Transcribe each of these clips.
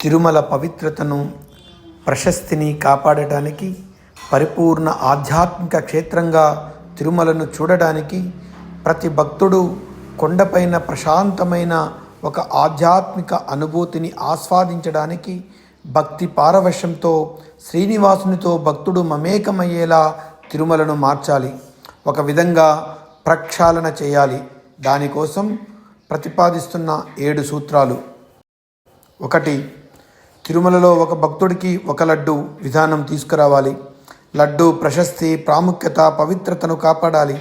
తిరుమల పవిత్రతను ప్రశస్తిని కాపాడటానికి పరిపూర్ణ ఆధ్యాత్మిక క్షేత్రంగా తిరుమలను చూడడానికి ప్రతి భక్తుడు కొండపైన ప్రశాంతమైన ఒక ఆధ్యాత్మిక అనుభూతిని ఆస్వాదించడానికి భక్తి పారవశ్యంతో శ్రీనివాసునితో భక్తుడు మమేకమయ్యేలా తిరుమలను మార్చాలి. ఒక విధంగా ప్రక్షాళన చేయాలి. దానికోసం ప్రతిపాదిస్తున్న ఏడు సూత్రాలు. ఒకటి తిరుమలలో ఒక భక్తుడికి ఒక లడ్డు విధానం తీసుకురావాలి. లడ్డు ప్రశస్తి ప్రాముఖ్యత పవిత్రతను కాపాడాలి.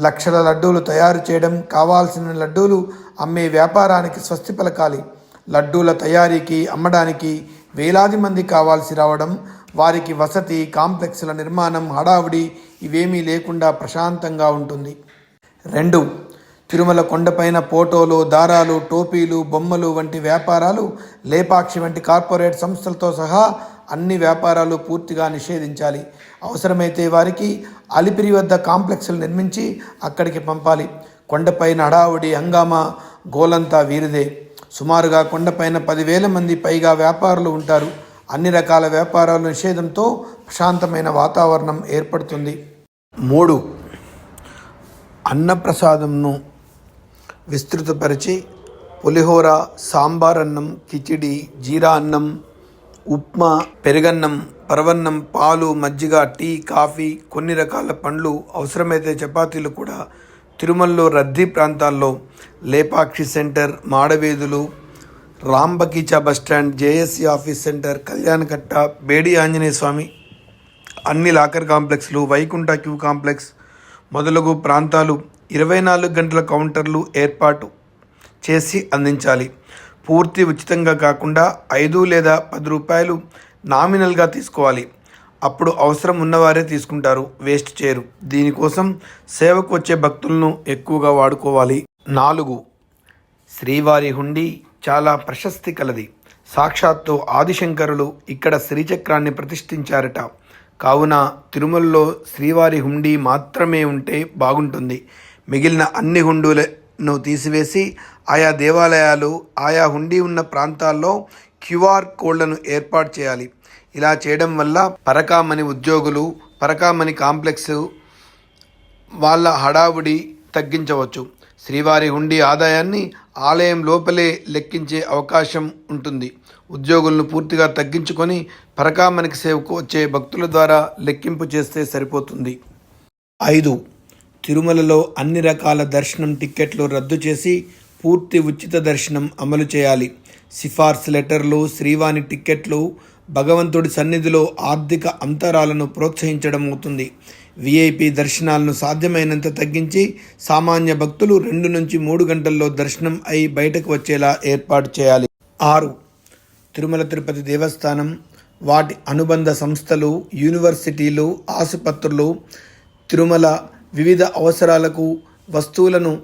లక్షల లడ్డూలు తయారు చేయడం కావాల్సిన లడ్డూలు అమ్మే వ్యాపారానికి స్వస్తి పలకాలి. లడ్డూల తయారీకి అమ్మడానికి వేలాది మంది కావాల్సి రావడం వారికి వసతి కాంప్లెక్స్ల నిర్మాణం హడావుడి ఇవేమీ లేకుండా ప్రశాంతంగా ఉంటుంది. రెండు తిరుమల కొండపైన ఫోటోలు దారాలు టోపీలు బొమ్మలు వంటి వ్యాపారాలు లేపాక్షి వంటి కార్పొరేట్ సంస్థలతో సహా అన్ని వ్యాపారాలు పూర్తిగా నిషేధించాలి. అవసరమైతే వారికి అలిపిరి వద్ద కాంప్లెక్స్లు నిర్మించి అక్కడికి పంపాలి. కొండపైన హడావుడి హంగామా గోలంతా వీరిదే. సుమారుగా కొండపైన పదివేల మంది పైగా వ్యాపారులు ఉంటారు. అన్ని రకాల వ్యాపారాల నిషేధంతో ప్రశాంతమైన వాతావరణం ఏర్పడుతుంది. మూడు. అన్నప్రసాదంను విస్తృతపరిచి పులిహోర సాంబార్ అన్నం కిచిడి జీరా అన్నం ఉప్మా పెరుగన్నం పరవన్నం పాలు మజ్జిగ టీ కాఫీ కొన్ని రకాల పండ్లు అవసరమైతే చపాతీలు కూడా తిరుమలలో రద్దీ ప్రాంతాల్లో Lepakshi centre మాడవీధులు Rambagicha bus stand JSC office centre Kalyanakatta Bedi Anjaneya Swamy అన్ని లాకర్ కాంప్లెక్స్లు వైకుంఠ క్యూ కాంప్లెక్స్ మొదలగు ప్రాంతాలు ఇరవై నాలుగు గంటల కౌంటర్లు ఏర్పాటు చేసి అందించాలి. పూర్తి ఉచితంగా కాకుండా ఐదు లేదా పది రూపాయలు నామినల్గా తీసుకోవాలి. అప్పుడు అవసరం ఉన్నవారే తీసుకుంటారు. వేస్ట్ చేయరు. దీనికోసం సేవకు వచ్చే భక్తులను ఎక్కువగా వాడుకోవాలి. నాలుగు. శ్రీవారి హుండీ చాలా ప్రశస్తి కలది. సాక్షాత్తు ఆదిశంకరులు ఇక్కడ శ్రీచక్రాన్ని ప్రతిష్ఠించారట. కావున తిరుమలలో శ్రీవారి హుండీ మాత్రమే ఉంటే బాగుంటుంది. మిగిలిన అన్ని హుండీలను తీసివేసి ఆయా దేవాలయాలు ఆయా హుండీ ఉన్న ప్రాంతాల్లో క్యూఆర్ కోడ్లను ఏర్పాటు చేయాలి. ఇలా చేయడం వల్ల పరకామణి ఉద్యోగులు పరకామణి కాంప్లెక్స్ వాళ్ళ హడావుడి తగ్గించవచ్చు. శ్రీవారి హుండీ ఆదాయాన్ని ఆలయం లోపలే లెక్కించే అవకాశం ఉంటుంది. ఉద్యోగులను పూర్తిగా తగ్గించుకొని పరకామణికి సేవకు వచ్చే భక్తుల ద్వారా లెక్కింపు చేస్తే సరిపోతుంది. ఐదు తిరుమలలో అన్ని రకాల దర్శనం టిక్కెట్లు రద్దు చేసి పూర్తి ఉచిత దర్శనం అమలు చేయాలి. సిఫార్సు లెటర్లు శ్రీవాణి టిక్కెట్లు భగవంతుడి సన్నిధిలో ఆర్థిక అంతరాలను ప్రోత్సహించడం అవుతుంది. విఐపి దర్శనాలను సాధ్యమైనంత తగ్గించి సామాన్య భక్తులు రెండు నుంచి మూడు గంటల్లో దర్శనం అయి బయటకు వచ్చేలా ఏర్పాటు చేయాలి. ఆరు. తిరుమల తిరుపతి దేవస్థానం వాటి అనుబంధ సంస్థలు యూనివర్సిటీలు ఆసుపత్రులు తిరుమల వివిధ అవసరాలకు వస్తువులను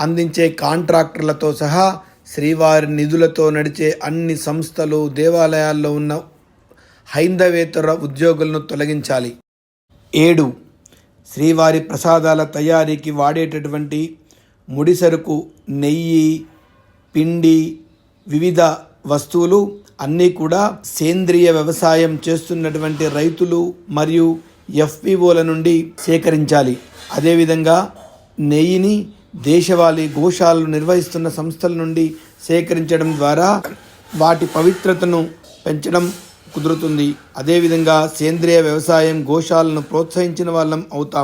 అందించే కాంట్రాక్టర్లతో సహా శ్రీవారి నిధులతో నడిచే అన్ని సంస్థలు దేవాలయాల్లో ఉన్న హైందవేతర ఉద్యోగులను తొలగించాలి. ఏడు. శ్రీవారి ప్రసాదాల తయారీకి వాడేటటువంటి ముడిసరుకు నెయ్యి పిండి వివిధ వస్తువులు అన్నీ కూడా సేంద్రియ వ్యవసాయం చేస్తున్నటువంటి రైతులు మరియు ఎఫ్పిఓల నుండి సేకరించాలి. అదేవిధంగా నెయ్యిని దేశవాళీ గోశాలను నిర్వహిస్తున్న సంస్థల నుండి సేకరించడం ద్వారా వాటి పవిత్రతను పెంచడం కుదురుతుంది. అదేవిధంగా సేంద్రియ వ్యవసాయం గోశాలను ప్రోత్సహించిన వాళ్ళం అవుతాం.